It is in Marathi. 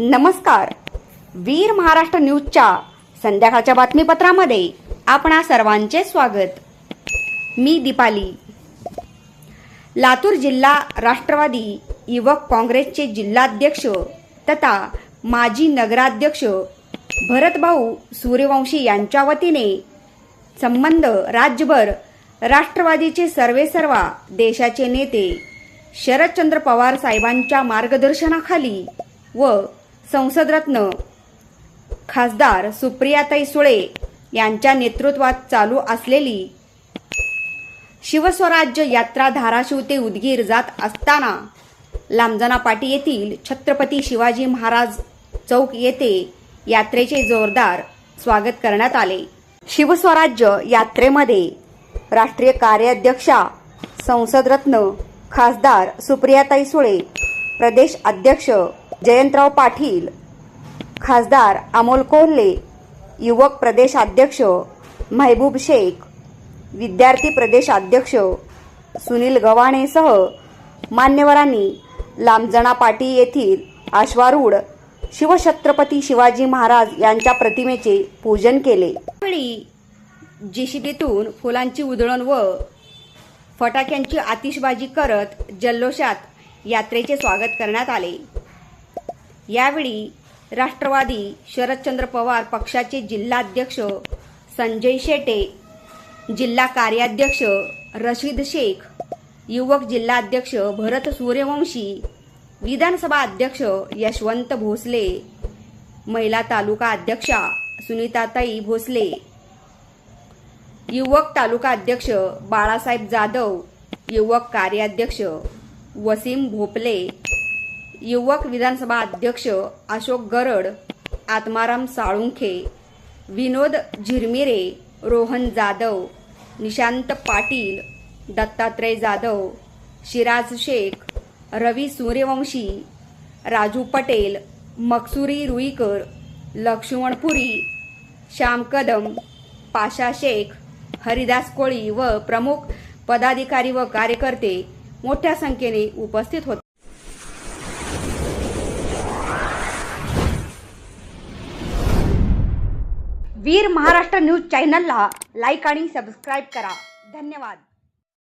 नमस्कार. वीर महाराष्ट्र न्यूजच्या संध्याकाळच्या बातमीपत्रामध्ये आपणा सर्वांचे स्वागत. मी दीपाली. लातूर जिल्हा राष्ट्रवादी युवक काँग्रेसचे जिल्हाध्यक्ष तथा माजी नगराध्यक्ष भरतभाऊ सूर्यवंशी यांच्या वतीने संबंध राज्यभर राष्ट्रवादीचे सर्वेसर्वा देशाचे नेते शरदचंद्र पवार साहेबांच्या मार्गदर्शनाखाली व संसदरत्न खासदार सुप्रियाताई सुळे यांच्या नेतृत्वात चालू असलेली शिवस्वराज्य यात्रा धाराशिव ते उदगीर जात असताना लांबजना पाटी येथील छत्रपती शिवाजी महाराज चौक येथे यात्रेचे जोरदार स्वागत करण्यात आले. शिवस्वराज्य यात्रेमध्ये राष्ट्रीय कार्याध्यक्षा संसदरत्न खासदार सुप्रियाताई सुळे प्रदेश अध्यक्ष जयंतराव पाटील खासदार अमोल कोल्हे युवक प्रदेशाध्यक्ष महबूब शेख विद्यार्थी प्रदेशाध्यक्ष सुनील गव्हाणेसह मान्यवरांनी लांबजणा पाटी येथील आश्वारूढ शिवछत्रपती शिवाजी महाराज यांच्या प्रतिमेचे पूजन केले. त्यावेळी जेसीबीतून फुलांची उधळण व फटाक्यांची आतिषबाजी करत जल्लोषात यात्रेचे स्वागत करण्यात आले. यावेळी राष्ट्रवादी शरदचंद्र पवार पक्षाचे जिल्हाध्यक्ष संजय शेटे जिल्हा कार्याध्यक्ष रशीद शेख युवक जिल्हाध्यक्ष भरत सूर्यवंशी विधानसभा अध्यक्ष यशवंत भोसले महिला तालुका अध्यक्षा सुनीताताई भोसले युवक तालुका अध्यक्ष बाळासाहेब जाधव युवक कार्याध्यक्ष वसीम भोपले युवक विधानसभा अध्यक्ष अशोक गरड आत्माराम साळुंखे विनोद झिरमिरे रोहन जाधव निशांत पाटील दत्तात्रय जाधव शिराज शेख रवी सूर्यवंशी राजू पटेल मक्सुरी रुईकर लक्ष्मणपुरी श्याम कदम पाशा शेख हरिदास कोळी व प्रमुख पदाधिकारी व कार्यकर्ते मोठ्या संख्येने उपस्थित होते. वीर महाराष्ट्र न्यूज चॅनलला लाईक आणि सबस्क्राईब करा. धन्यवाद.